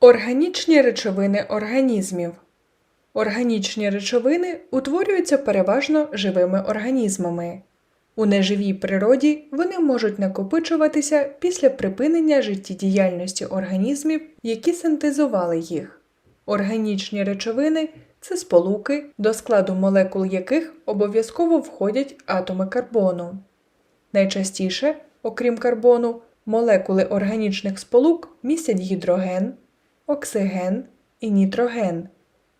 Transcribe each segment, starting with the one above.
Органічні речовини організмів. Органічні речовини утворюються переважно живими організмами. У неживій природі вони можуть накопичуватися після припинення життєдіяльності організмів, які синтезували їх. Органічні речовини це сполуки, до складу молекул яких обов'язково входять атоми карбону. Найчастіше, окрім карбону, молекули органічних сполук містять гідроген, оксиген і нітроген,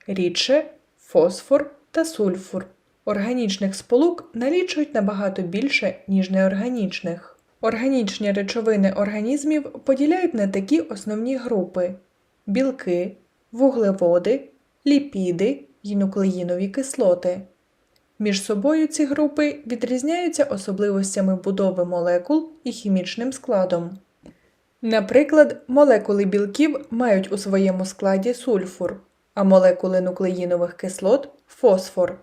рідше фосфор та сульфур. Органічних сполук налічують набагато більше, ніж неорганічних. Органічні речовини організмів поділяють на такі основні групи: білки, вуглеводи, ліпіди й нуклеїнові кислоти. Між собою ці групи відрізняються особливостями будови молекул і хімічним складом. Наприклад, молекули білків мають у своєму складі сульфур, а молекули нуклеїнових кислот фосфор.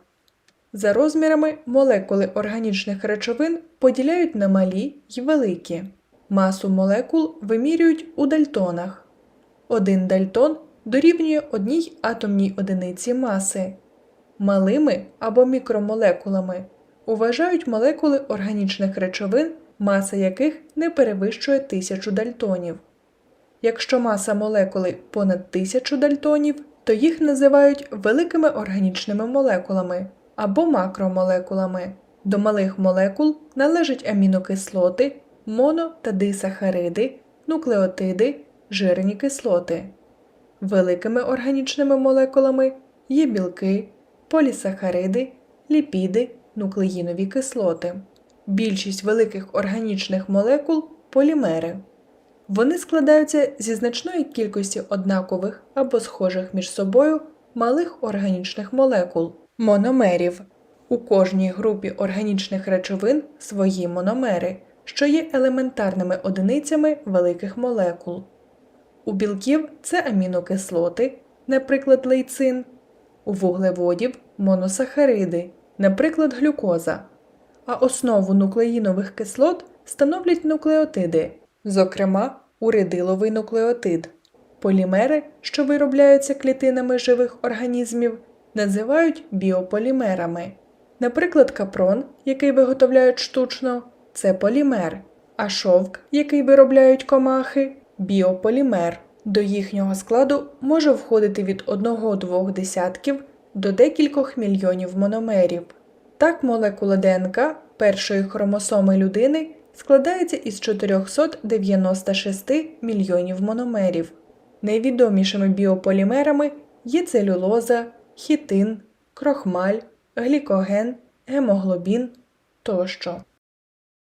За розмірами молекули органічних речовин поділяють на малі й великі. Масу молекул вимірюють у дальтонах. Один дальтон дорівнює одній атомній одиниці маси. Малими або мікромолекулами вважають молекули органічних речовин, маса яких не перевищує тисячу дальтонів. Якщо маса молекули понад тисячу дальтонів, то їх називають великими органічними молекулами або макромолекулами. До малих молекул належать амінокислоти, моно та дисахариди, нуклеотиди, жирні кислоти. Великими органічними молекулами є білки, полісахариди, ліпіди, нуклеїнові кислоти. Більшість великих органічних молекул полімери. Вони складаються зі значної кількості однакових або схожих між собою малих органічних молекул мономерів. У кожній групі органічних речовин свої мономери, що є елементарними одиницями великих молекул. У білків це амінокислоти, наприклад, лейцин, у вуглеводів моносахариди, наприклад, глюкоза, а основу нуклеїнових кислот становлять нуклеотиди, зокрема уридиловий нуклеотид. Полімери, що виробляються клітинами живих організмів, називають біополімерами. Наприклад, капрон, який виготовляють штучно, це полімер, а шовк, який виробляють комахи біополімер. До їхнього складу може входити від 1-2 десятків до декількох мільйонів мономерів. Так, молекула ДНК першої хромосоми людини складається із 496 мільйонів мономерів. Найвідомішими біополімерами є целюлоза, хітин, крохмаль, глікоген, гемоглобін тощо.